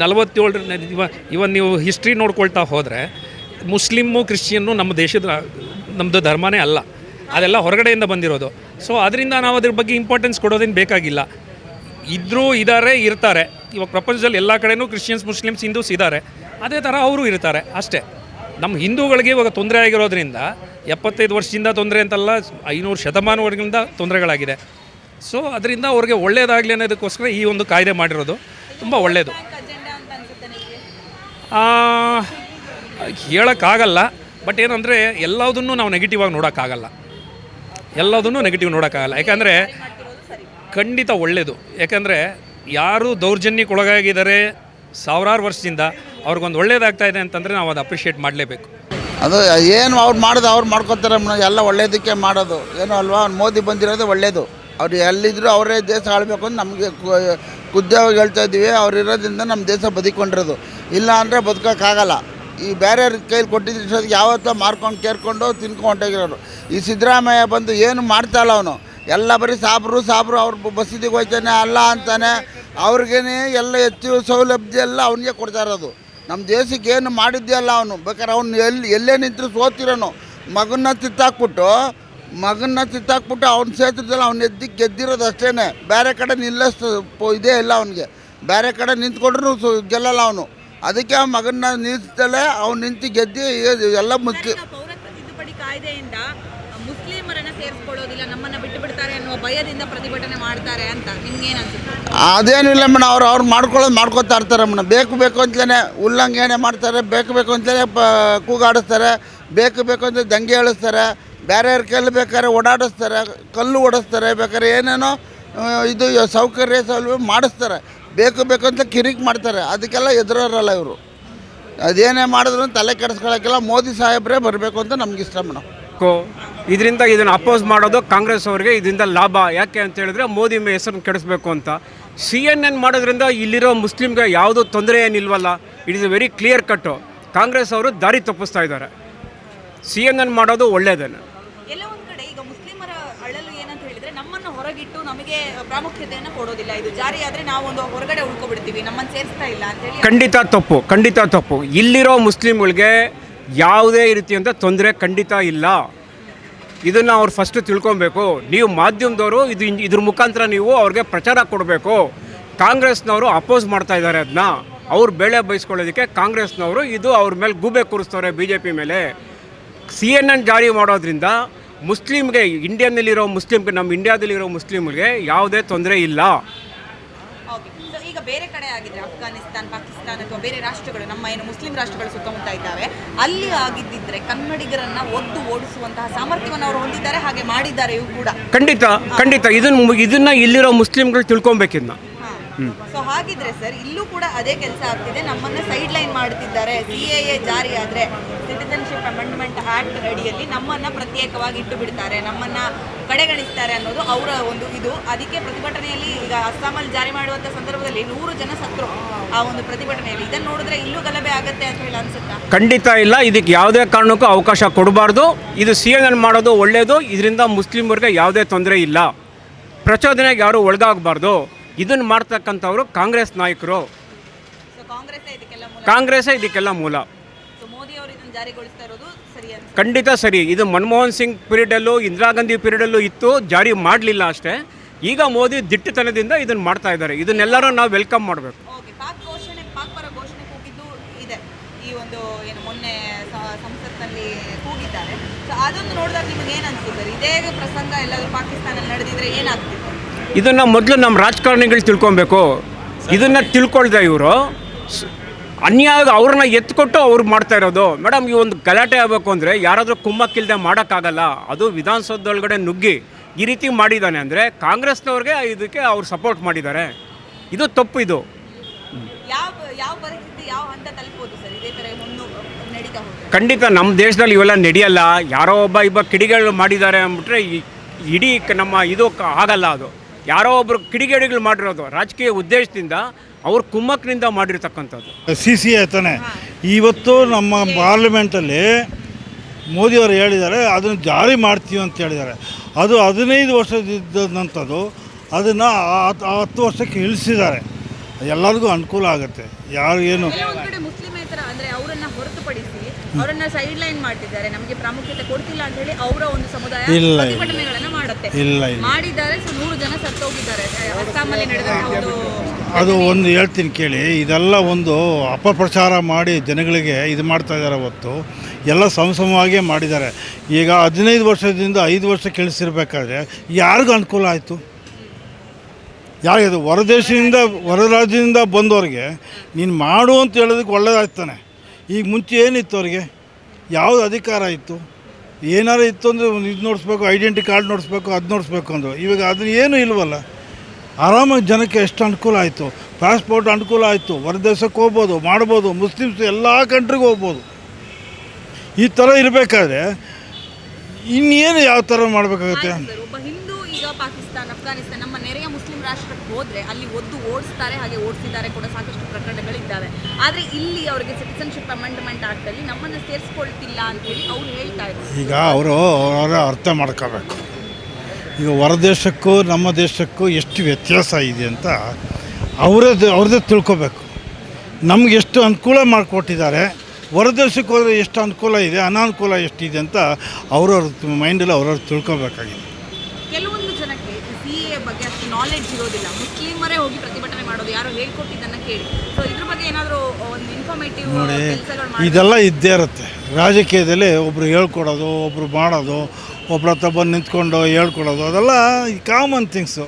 Speaker 1: ನಲವತ್ತೇಳರ ಇವ ಇವನ್ ನೀವು ಹಿಸ್ಟ್ರಿ ನೋಡ್ಕೊಳ್ತಾ ಹೋದರೆ ಮುಸ್ಲಿಮ್ಮು ಕ್ರಿಶ್ಚಿಯನ್ನು ನಮ್ಮ ದೇಶದ ನಮ್ಮದು ಧರ್ಮನೇ ಅಲ್ಲ. ಅದೆಲ್ಲ ಹೊರಗಡೆಯಿಂದ ಬಂದಿರೋದು. ಸೊ ಅದರಿಂದ ನಾವು ಅದ್ರ ಬಗ್ಗೆ ಇಂಪಾರ್ಟೆನ್ಸ್ ಕೊಡೋದೇನು ಬೇಕಾಗಿಲ್ಲ. ಇದ್ದರೂ ಇದ್ದಾರೆ ಇರ್ತಾರೆ. ಇವಾಗ ಪ್ರಪಂಚದಲ್ಲಿ ಎಲ್ಲ ಕಡೆಯೂ ಕ್ರಿಶ್ಚಿಯನ್ಸ್, ಮುಸ್ಲಿಮ್ಸ್, ಹಿಂದೂಸ್ ಇದ್ದಾರೆ ಅದೇ ಥರ ಅವರು ಇರ್ತಾರೆ, ಅಷ್ಟೇ. ನಮ್ಮ ಹಿಂದೂಗಳಿಗೆ ಇವಾಗ ತೊಂದರೆ ಆಗಿರೋದ್ರಿಂದ ಎಪ್ಪತ್ತೈದು ವರ್ಷದಿಂದ ತೊಂದರೆ ಅಂತಲ್ಲ, ಐನೂರು ಶತಮಾನವರೆಗಿಂದ ತೊಂದರೆಗಳಾಗಿದೆ. ಸೊ ಅದರಿಂದ ಅವ್ರಿಗೆ ಒಳ್ಳೆಯದಾಗಲಿ ಅನ್ನೋದಕ್ಕೋಸ್ಕರ ಈ ಒಂದು ಕಾಯ್ದೆ ಮಾಡಿರೋದು. ತುಂಬ ಒಳ್ಳೆಯದು
Speaker 6: ಅಜೆಂಡಾ ಅಂತ ಅನ್ಸುತ್ತೆ ನಿಮಗೆ
Speaker 1: ಹೇಳೋಕ್ಕಾಗಲ್ಲ ಬಟ್ ಏನಂದರೆ ಎಲ್ಲದನ್ನೂ ನಾವು ನೆಗೆಟಿವ್ ಆಗಿ ನೋಡೋಕ್ಕಾಗಲ್ಲ. ಎಲ್ಲದನ್ನೂ ನೆಗೆಟಿವ್ ನೋಡೋಕ್ಕಾಗಲ್ಲ. ಯಾಕಂದರೆ ಖಂಡಿತ ಒಳ್ಳೆಯದು ಯಾಕಂದರೆ ಯಾರು ದೌರ್ಜನ್ಯಕ್ಕೊಳಗಾಗಿದ್ದಾರೆ ಸಾವಿರಾರು ವರ್ಷದಿಂದ, ಅವ್ರಿಗೊಂದು ಒಳ್ಳೇದಾಗ್ತಾ ಇದೆ ಅಂತಂದರೆ ನಾವು ಅದು ಅಪ್ರಿಷಿಯೇಟ್ ಮಾಡಲೇಬೇಕು.
Speaker 7: ಅದು ಏನು ಅವ್ರು ಮಾಡೋದು ಅವ್ರು ಮಾಡ್ಕೊತಾರೆ, ಎಲ್ಲ ಒಳ್ಳೇದಕ್ಕೆ ಮಾಡೋದು. ಏನು ಅಲ್ವಾ? ಮೋದಿ ಬಂದಿರೋದು ಒಳ್ಳೇದು. ಅವ್ರು ಎಲ್ಲಿದ್ರು ಅವರೇ ದೇಶ ಆಳ್ಬೇಕು ಅಂತ ನಮಗೆ ಖುದ್ದಾಗಿ ಹೇಳ್ತಾ ಇದ್ದೀವಿ. ಅವ್ರು ಇರೋದ್ರಿಂದ ನಮ್ಮ ದೇಶ ಬದುಕೊಂಡಿರೋದು ಇಲ್ಲ ಅಂದರೆ ಬದುಕೋಕ್ಕಾಗಲ್ಲ. ಈ ಬೇರೆ ಕೈಲಿ ಕೊಟ್ಟಿದ್ದು ಯಾವತ್ತೋ ಮಾರ್ಕೊಂಡು ಕೇರ್ಕೊಂಡು ತಿನ್ಕೊಂಡು ಹೊಂಟೋಗಿರೋರು. ಈ ಸಿದ್ದರಾಮಯ್ಯ ಬಂದು ಏನು ಮಾಡ್ತಾಯಿಲ್ಲ ಅವನು. ಎಲ್ಲ ಬರೀ ಸಾಬ್ರು ಸಾಬ್ರು ಅವ್ರು ಬಸದಿಗೆ ಹೋಗ್ತಾನೆ ಅಲ್ಲ ಅಂತಾನೆ. ಅವ್ರಿಗೇನೆ ಎಲ್ಲ ಹೆಚ್ಚು ಸೌಲಭ್ಯ ಎಲ್ಲ ಅವನಿಗೆ ಕೊಡ್ತಾ ಇರೋದು. ನಮ್ಮ ದೇಶಕ್ಕೆ ಏನು ಮಾಡಿದ್ದೆ ಅಲ್ಲ ಅವನು. ಬೇಕಾದ್ರೆ ಅವ್ನು ಎಲ್ಲಿ, ಎಲ್ಲೇ ನಿಂತರೂ ಸೋತಿರೋನು. ಮಗನ್ನ ತಿತ್ತಾಕ್ಬಿಟ್ಟು ಮಗನ್ನ ತಿತ್ತಾಕ್ಬಿಟ್ಟು ಅವ್ನ ಸೇತ್ರದಲ್ಲಿ ಅವ್ನ ಎದ್ದು ಗೆದ್ದಿರೋದು ಅಷ್ಟೇ ಬೇರೆ ಕಡೆ ನಿಲ್ಲಿಸ್ ಇದೇ ಇಲ್ಲ ಅವನಿಗೆ. ಬೇರೆ ಕಡೆ ನಿಂತ್ಕೊಂಡ್ರು ಸು ಗೆಲ್ಲಲ್ಲ ಅವನು. ಅದಕ್ಕೆ ಆ ಮಗನ್ನ ನಿಲ್ಲಿಸ್ದಲೇ ಅವ್ನು ನಿಂತು ಗೆದ್ದಿ ಎಲ್ಲ ಮುಸ್ಲಿ
Speaker 6: ಈಗ ಪೌರತ್ವ ತಿದ್ದುಪಡಿ ಕಾಯ್ದೆಯಿಂದ ಮುಸ್ಲಿಮರನ್ನ ಸೇರಿಸ್ಕೊಳ್ಳೋದಿಲ್ಲ ನಮ್ಮನ್ನ ಬಿಟ್ಟು ಬಿಡ್ತಾರೆ ಅನ್ನುವ ಭಯದಿಂದ ಪ್ರತಿಭಟನೆ ಮಾಡ್ತಾರೆ ಅಂತ
Speaker 7: ಅದೇನಿಲ್ಲ ಮೇಡಮ್ ಅವ್ರು ಅವ್ರು ಮಾಡ್ಕೊಳ್ಳೋದು ಮಾಡ್ಕೊತಾ ಇರ್ತಾರೆ ಮೇಡಮ್. ಬೇಕು ಬೇಕು ಅಂತಲೇ ಉಲ್ಲಂಘನೆ ಮಾಡ್ತಾರೆ ಬೇಕು ಬೇಕು ಅಂತಲೇ ಪ ಕೂಗಾಡಿಸ್ತಾರೆ ಬೇಕು ಬೇಕು ಅಂತ ದಂಗೆ ಹೇಳಿಸ್ತಾರೆ ಬೇರೆಯವ್ರ ಕೈಲಿ ಬೇಕಾದ್ರೆ ಓಡಾಡಿಸ್ತಾರೆ, ಕಲ್ಲು ಓಡಿಸ್ತಾರೆ, ಬೇಕಾದ್ರೆ ಏನೇನೋ ಇದು ಸೌಕರ್ಯ ಸೌಲಭ್ಯ ಮಾಡಿಸ್ತಾರೆ. ಬೇಕು ಬೇಕು ಅಂತ ಕಿರಿಕ್ ಮಾಡ್ತಾರೆ. ಅದಕ್ಕೆಲ್ಲ ಎದುರೋರಲ್ಲ ಇವರು. ಅದೇನೇ ಮಾಡಿದ್ರು ತಲೆ ಕೆಡಿಸ್ಕೊಳ್ಳೋಕ್ಕೆಲ್ಲ ಮೋದಿ ಸಾಹೇಬ್ರೇ ಬರಬೇಕು ಅಂತ ನಮ್ಗೆ ಇಷ್ಟ ಮೇಡಮ್
Speaker 4: ಇದರಿಂದ ಇದನ್ನು ಅಪೋಸ್ ಮಾಡೋದು ಕಾಂಗ್ರೆಸ್ ಅವರಿಗೆ, ಇದರಿಂದ ಲಾಭ. ಯಾಕೆ ಅಂತ ಹೇಳಿದ್ರೆ ಮೋದಿ ಹೆಸರನ್ನು ಕೆಡಿಸ್ಬೇಕು ಅಂತ. ಸಿ ಎನ್ ಎನ್ ಮಾಡೋದ್ರಿಂದ ಇಲ್ಲಿರೋ ಮುಸ್ಲಿಮ್ಗೆ ಯಾವುದೋ ತೊಂದರೆ ಏನಿಲ್ವಲ್ಲ, it is very clear cut Congress ಅವರು ದಾರಿ ತಪ್ಪಿಸ್ತಾ ಇದ್ದಾರೆ. ಸಿ ಎನ್ ಎನ್ ಮಾಡೋದು ಒಳ್ಳೆಯದನ್ನು
Speaker 6: ಎಲ್ಲ ಒಂದ್ ಕಡೆ ಈಗ ಮುಸ್ಲಿಮರ ಅಳಲು ಏನಂತ ಹೇಳಿದ್ರೆ ನಮ್ಮನ್ನ ಹೊರಗಿಟ್ಟು ನಮಗೆ ಪ್ರಾಮುಖ್ಯತೆಯನ್ನು ಕೊಡೋದಿಲ್ಲ. ಇದು ಜಾರಿ ಆದ್ರೆ ನಾವು ಒಂದು ಹೊರಗಡೆ ಉಳ್ಕೊಬಿಡ್ತೀವಿ ನಮ್ಮನ್ನ ಸೇರಿಸ್ತಾ ಇಲ್ಲ ಅಂತ ಹೇಳಿ
Speaker 4: ಖಂಡಿತ ತಪ್ಪು ಖಂಡಿತ ತಪ್ಪು. ಇಲ್ಲಿರೋ ಮುಸ್ಲಿಮ್ಗಳಿಗೆ ಯಾವುದೇ ರೀತಿಯಂಥ ತೊಂದರೆ ಖಂಡಿತ ಇಲ್ಲ. ಇದನ್ನು ಅವ್ರು ಫಸ್ಟ್ ತಿಳ್ಕೊಬೇಕು. ನೀವು ಮಾಧ್ಯಮದವರು ಇದು ಇದ್ರ ಮುಖಾಂತರ ನೀವು ಅವ್ರಿಗೆ ಪ್ರಚಾರ ಕೊಡಬೇಕು. ಕಾಂಗ್ರೆಸ್ನವರು ಅಪೋಸ್ ಮಾಡ್ತಾ ಇದ್ದಾರೆ ಅದನ್ನ ಅವ್ರು ಬೇಳೆ ಬಯಸ್ಕೊಳ್ಳೋದಕ್ಕೆ ಕಾಂಗ್ರೆಸ್ನವರು ಇದು ಅವ್ರ ಮೇಲೆ ಗೂಬೆ ಕೂರಿಸ್ತವ್ರೆ ಬಿ ಜೆ ಪಿ ಮೇಲೆ. ಸಿ ಎನ್ ಎನ್ ಜಾರಿ ಮಾಡೋದ್ರಿಂದ ಮುಸ್ಲಿಮ್ಗೆ ಇಂಡಿಯಾದಲ್ಲಿರೋ ಮುಸ್ಲಿಮ್ಗೆ ನಮ್ಮ ಇಂಡಿಯಾದಲ್ಲಿರೋ ಮುಸ್ಲಿಮ್ಗೆ ಯಾವುದೇ ತೊಂದರೆ ಇಲ್ಲ.
Speaker 6: ಈಗ ಬೇರೆ ಕಡೆ ಆಗಿದ್ರೆ ಅಫ್ಘಾನಿಸ್ತಾನ್ ಪಾಕಿಸ್ತಾನ್ ಅಥವಾ ಬೇರೆ ರಾಷ್ಟ್ರಗಳು ನಮ್ಮ ಏನು ಮುಸ್ಲಿಂ ರಾಷ್ಟ್ರಗಳು ಸುತ್ತಮುತ್ತ ಇದ್ದಾವೆ ಅಲ್ಲಿ ಆಗಿದ್ದಿದ್ರೆ ಕನ್ನಡಿಗರನ್ನ ಒದ್ದು ಓಡಿಸುವಂತಹ ಸಾಮರ್ಥ್ಯವನ್ನು ಅವರು ಹೊಂದಿದ್ದಾರೆ ಹಾಗೆ ಮಾಡಿದ್ದಾರೆಯೂ ಕೂಡ.
Speaker 4: ಖಂಡಿತ ಖಂಡಿತ. ಇದನ್ನ ಇದನ್ನ ಇಲ್ಲಿರೋ ಮುಸ್ಲಿಮ್ಗಳು ತಿಳ್ಕೊಬೇಕಿದ್ನ
Speaker 6: ಸೊ ಹಾಗಿದ್ರೆ ಸರ್ ಇಲ್ಲೂ ಕೂಡ ಅದೇ ಕೆಲಸ ಆಗ್ತಿದೆ. ನಮ್ಮನ್ನ ಸೈಡ್ ಲೈನ್ ಮಾಡ್ತಿದ್ದಾರೆ ಸಿ ಎ ಜಾರಿ ಆದ್ರೆ ಸಿಟಿಸನ್ಶಿಪ್ ಅಮೆಂಡ್ಮೆಂಟ್ ಆಕ್ಟ್ ಅಡಿಯಲ್ಲಿ ನಮ್ಮನ್ನ ಪ್ರತ್ಯೇಕವಾಗಿ ಇಟ್ಟು ಬಿಡ್ತಾರೆ ನಮ್ಮನ್ನ ಕಡೆಗಣಿಸ್ತಾರೆ ಅನ್ನೋದು ಅವರ ಒಂದು ಇದು. ಅದಕ್ಕೆ ಪ್ರತಿಭಟನೆಯಲ್ಲಿ ಈಗ ಅಸ್ಸಾಮಲ್ಲಿ ಜಾರಿ ಮಾಡುವಂತ ಸಂದರ್ಭದಲ್ಲಿ ನೂರು ಜನ ಸತ್ರು ಆ ಒಂದು ಪ್ರತಿಭಟನೆಯಲ್ಲಿ. ಇದನ್ನ ನೋಡಿದ್ರೆ ಇಲ್ಲೂ ಗಲಭೆ ಆಗತ್ತೆ ಅಂತ ಹೇಳಿ ಅನ್ಸುತ್ತಾ?
Speaker 4: ಖಂಡಿತ ಇಲ್ಲ. ಇದಕ್ಕೆ ಯಾವುದೇ ಕಾರಣಕ್ಕೂ ಅವಕಾಶ ಕೊಡಬಾರ್ದು. ಇದು ಸಿ ಎನ್ ಮಾಡೋದು ಒಳ್ಳೆಯದು ಇದರಿಂದ ಮುಸ್ಲಿಮರಿಗೆ ಯಾವುದೇ ತೊಂದರೆ ಇಲ್ಲ. ಪ್ರಚೋದನೆಗೆ ಯಾರು ಒಳಗಾಗಬಾರ್ದು. ಇದನ್ನು ಮಾಡ್ತಕ್ಕಂಥವ್ರು ಕಾಂಗ್ರೆಸ್ ನಾಯಕರು.
Speaker 6: ಸೊ ಕಾಂಗ್ರೆಸ್ ಇದಕ್ಕೆಲ್ಲ ಮೂಲ?
Speaker 4: ಕಾಂಗ್ರೆಸ್ಸೇ ಇದಕ್ಕೆಲ್ಲ ಮೂಲ. ಖಂಡಿತ ಸರಿ. ಇದು ಮನಮೋಹನ್ ಸಿಂಗ್ ಪೀರಿಯಡಲ್ಲೂ ಇಂದಿರಾ ಗಾಂಧಿ ಪೀರಿಯಡಲ್ಲೂ ಇತ್ತು ಜಾರಿ ಮಾಡಲಿಲ್ಲ ಅಷ್ಟೇ. ಈಗ ಮೋದಿ ದಿಟ್ಟತನದಿಂದ ಇದನ್ನು ಮಾಡ್ತಾ ಇದ್ದಾರೆ. ಇದನ್ನೆಲ್ಲರೂ ನಾವು ವೆಲ್ಕಮ್ ಮಾಡಬೇಕು.
Speaker 6: ಅದನ್ನು ನೋಡಿದಾಗ ನಿಮಗೆ ಏನು ಅನ್ಸುತ್ತೆ? ಇದೇ ಪ್ರಸಂಗ ಎಲ್ಲಾದ್ರೂ ಪಾಕಿಸ್ತಾನಲ್ಲಿ ನಡೆದಿದ್ರೆ ಏನಾಗ್ತಿತ್ತು?
Speaker 4: ಇದನ್ನು ಮೊದಲು ನಮ್ಮ ರಾಜಕಾರಣಿಗಳು ತಿಳ್ಕೊಬೇಕು. ಇದನ್ನು ತಿಳ್ಕೊಳ್ದೆ ಇವರು. ಅನ್ಯಾಯ ಅವ್ರನ್ನ ಎತ್ಕೊಟ್ಟು ಅವ್ರು ಮಾಡ್ತಾ ಇರೋದು. ಮೇಡಮ್ ಈ ಒಂದು ಗಲಾಟೆ ಆಗಬೇಕು ಅಂದರೆ ಯಾರಾದರೂ ಕುಮ್ಮಕ್ಕಿಲ್ದೆ ಮಾಡೋಕ್ಕಾಗಲ್ಲ. ಅದು ವಿಧಾನಸೌಧದೊಳಗಡೆ ನುಗ್ಗಿ ಈ ರೀತಿ ಮಾಡಿದ್ದಾನೆ ಅಂದರೆ ಕಾಂಗ್ರೆಸ್ನವ್ರಿಗೆ ಇದಕ್ಕೆ ಅವ್ರು ಸಪೋರ್ಟ್ ಮಾಡಿದ್ದಾರೆ. ಇದು ತಪ್ಪು ಇದು. ಖಂಡಿತ ನಮ್ಮ ದೇಶದಲ್ಲಿ ಇವೆಲ್ಲ ನಡೆಯಲ್ಲ. ಯಾರೋ ಒಬ್ಬ ಇಬ್ಬ ಕಿಡಿಗಳು ಮಾಡಿದ್ದಾರೆ ಅಂದ್ಬಿಟ್ರೆ ಇಡೀ ನಮ್ಮ ಇದು ಆಗಲ್ಲ ಅದು. ಯಾರೋ ಒಬ್ಬರು ಕಿಡಿಗೇಡಿಗಳು ಮಾಡಿರೋದು ರಾಜಕೀಯ ಉದ್ದೇಶದಿಂದ ಅವ್ರು ಕುಮ್ಮಕ್ಕಿನಿಂದ ಮಾಡಿರ್ತಕ್ಕಂಥದ್ದು.
Speaker 8: ಸಿ ಸಿ ತಾನೆ. ಇವತ್ತು ನಮ್ಮ ಪಾರ್ಲಿಮೆಂಟಲ್ಲಿ ಮೋದಿಯವರು ಹೇಳಿದ್ದಾರೆ ಅದನ್ನು ಜಾರಿ ಮಾಡ್ತೀವಿ ಅಂತ ಹೇಳಿದ್ದಾರೆ. ಅದು ಹದಿನೈದು ವರ್ಷದಿದ್ದಂಥದ್ದು ಅದನ್ನು ಹತ್ತು ವರ್ಷಕ್ಕೆ ಇಳಿಸಿದ್ದಾರೆ. ಎಲ್ಲರಿಗೂ ಅನುಕೂಲ ಆಗುತ್ತೆ. ಯಾರು ಏನು
Speaker 6: ಕೆಲವೊಂದು ಕಡೆ ಮುಸ್ಲಿಮೇತರ ಅಂದ್ರೆ ಅವರನ್ನ ಹೊರತುಪಡಿಸಿ ಅವರನ್ನ ಸೈಡ್ ಲೈನ್ ಮಾಡ್ತಿದ್ದಾರೆ. ನಮಗೆ ಪ್ರಾಮುಖ್ಯತೆ ಕೊಡ್ತಿಲ್ಲ ಅಂತ ಹೇಳಿ ಅವರ ಒಂದು ಸಮುದಾಯ
Speaker 8: ಇಲ್ಲ, ಇಲ್ಲ.
Speaker 6: ಪ್ರತಿಭಟನೆಗಳನ್ನ ಮಾಡುತ್ತೆ.
Speaker 8: ಇಲ್ಲ ಇಲ್ಲ.
Speaker 6: ಮಾಡಿದ್ದಾರೆ ಸೊ ನೂರು ಜನ ಸತ್ತೋಗಿದ್ದಾರೆ. ಅಸ್ಸಾಮಲ್ಲಿ ನಡೆದ ಒಂದು
Speaker 8: ಅದು ಒಂದು ಹೇಳ್ತೀನಿ ಕೇಳಿ. ಇದೆಲ್ಲ ಒಂದು ಅಪಪ್ರಚಾರ ಮಾಡಿ ಜನಗಳಿಗೆ ಇದು ಮಾಡ್ತಾ ಇದ್ದಾರೆ ಹೊತ್ತು ಎಲ್ಲ ಸಮಸಮವಾಗೇ ಮಾಡಿದ್ದಾರೆ. ಈಗ ಹದಿನೈದು ವರ್ಷದಿಂದ ಐದು ವರ್ಷ ಕೆಳಿಸಿರ್ಬೇಕಾದ್ರೆ ಯಾರಿಗೂ ಅನುಕೂಲ ಆಯಿತು? ಯಾರಿಗದು ಹೊರದೇಶದಿಂದ ಹೊರ ರಾಜ್ಯದಿಂದ ಬಂದವ್ರಿಗೆ ನೀನು ಮಾಡು ಅಂತ ಹೇಳೋದಕ್ಕೆ ಒಳ್ಳೇದಾಯ್ತಾನೆ ಈಗ ಮುಂಚೆ ಏನಿತ್ತು ಅವ್ರಿಗೆ? ಯಾವುದು ಅಧಿಕಾರ ಇತ್ತು? ಏನಾರು ಇತ್ತು ಅಂದರೆ ಇದು ನೋಡಿಸ್ಬೇಕು ಐಡೆಂಟಿ ಕಾರ್ಡ್ ನೋಡಿಸ್ಬೇಕು, ಅದು ನೋಡಿಸ್ಬೇಕು ಅಂದರು. ಇವಾಗ ಅದನ್ನ ಏನೂ ಇಲ್ವಲ್ಲ? ಆರಾಮಾಗಿ ಜನಕ್ಕೆ ಎಷ್ಟು ಅನುಕೂಲ ಆಯಿತು? ಪಾಸ್ಪೋರ್ಟ್ ಅನುಕೂಲ ಆಯಿತು. ಹೊರದೇಶಕ್ಕೆ ಹೋಗ್ಬೋದು, ಮಾಡ್ಬೋದು ಮುಸ್ಲಿಮ್ಸ್ ಎಲ್ಲ ಕಂಟ್ರಿಗೆ ಹೋಗ್ಬೋದು. ಈ ಥರ ಇರಬೇಕಾದ್ರೆ ಇನ್ನೇನು ಯಾವ ಥರ ಮಾಡಬೇಕಾಗುತ್ತೆ?
Speaker 6: ಆಯ್ತು ಸರ್ ಒಬ್ಬ ಹಿಂದೂ ಈಗ ಪಾಕಿಸ್ತಾನ ಅಫ್ಘಾನಿಸ್ತಾನ ನಮ್ಮ ನೆರೆಯ ಮುಸ್ಲಿಂ ರಾಷ್ಟ್ರಕ್ಕೆ ಹೋದ್ರೆ ಅಲ್ಲಿ ಒದ್ದು ಓಡಿಸ್ತಾರೆ, ಹಾಗೆ ಓಡಿಸಿದ್ದಾರೆ ಕೂಡ ಸಾಕಷ್ಟು ಪ್ರಕರಣಗಳಿದ್ದಾವೆ. ಆದರೆ ಇಲ್ಲಿ ಅವರಿಗೆ ಸಿಟಿಸನ್ಶಿಪ್ ಅಮೆಂಡ್ಮೆಂಟ್ ಆಕ್ಟ್ ನಮ್ಮನ್ನು ಸೇರಿಸ್ಕೊಳ್ತಿಲ್ಲ ಅಂತ ಹೇಳಿ ಅವ್ರು ಹೇಳ್ತಾ ಇದ್ದಾರೆ
Speaker 8: ಈಗ ಅವರು ಅವರ ಅರ್ಥ ಮಾಡ್ಕೋಬೇಕು. ಈಗ ಹೊರದೇಶಕ್ಕೂ ನಮ್ಮ ದೇಶಕ್ಕೂ ಎಷ್ಟು ವ್ಯತ್ಯಾಸ ಇದೆ ಅಂತ ಅವರದ್ದು, ಅವ್ರದ್ದೇ ತಿಳ್ಕೊಬೇಕು. ನಮ್ಗೆ ಎಷ್ಟು ಅನುಕೂಲ ಮಾಡಿಕೊಟ್ಟಿದ್ದಾರೆ ಹೊರದೇಶಕ್ಕೆ ಹೋದರೆ ಎಷ್ಟು ಅನುಕೂಲ ಇದೆ, ಅನಾನುಕೂಲ ಎಷ್ಟಿದೆ ಅಂತ ಅವ್ರವ್ರ ಮೈಂಡಲ್ಲಿ ಅವ್ರವ್ರು ತಿಳ್ಕೊಬೇಕಾಗಿದೆ
Speaker 6: ಕೆಲವೊಂದು ಜನಕ್ಕೆ ಸಿ ಎ ಬಗ್ಗೆ ಅಷ್ಟು ನಾಲೆಡ್ಜ್ ಇರೋದಿಲ್ಲ. ಮುಸ್ಲಿಮರೇ ಹೋಗಿ ಪ್ರತಿಭಟನೆ ಮಾಡೋದು ಯಾರೋ ಹೇಳ್ಕೊಟ್ಟಿದ್ದನ್ನ ಕೇಳಿ. ಸೊ ಇದ್ರ ಬಗ್ಗೆ ಏನಾದರೂ ಒಂದು ಇನ್ಫಾರ್ಮೇಟಿವ್
Speaker 8: ನೋಡಿ
Speaker 6: ಕೆಲಸಗಳು
Speaker 8: ಇದೆಲ್ಲ ಇದ್ದೇ ಇರುತ್ತೆ. ರಾಜಕೀಯದಲ್ಲಿ ಒಬ್ಬರು ಹೇಳ್ಕೊಡೋದು ಒಬ್ಬರು ಮಾಡೋದು ಒಬ್ರ ಹತ್ರ ಬಂದು ನಿಂತ್ಕೊಂಡು ಹೇಳ್ಕೊಡೋದು ಅದೆಲ್ಲ ಕಾಮನ್ ಥಿಂಗ್ಸು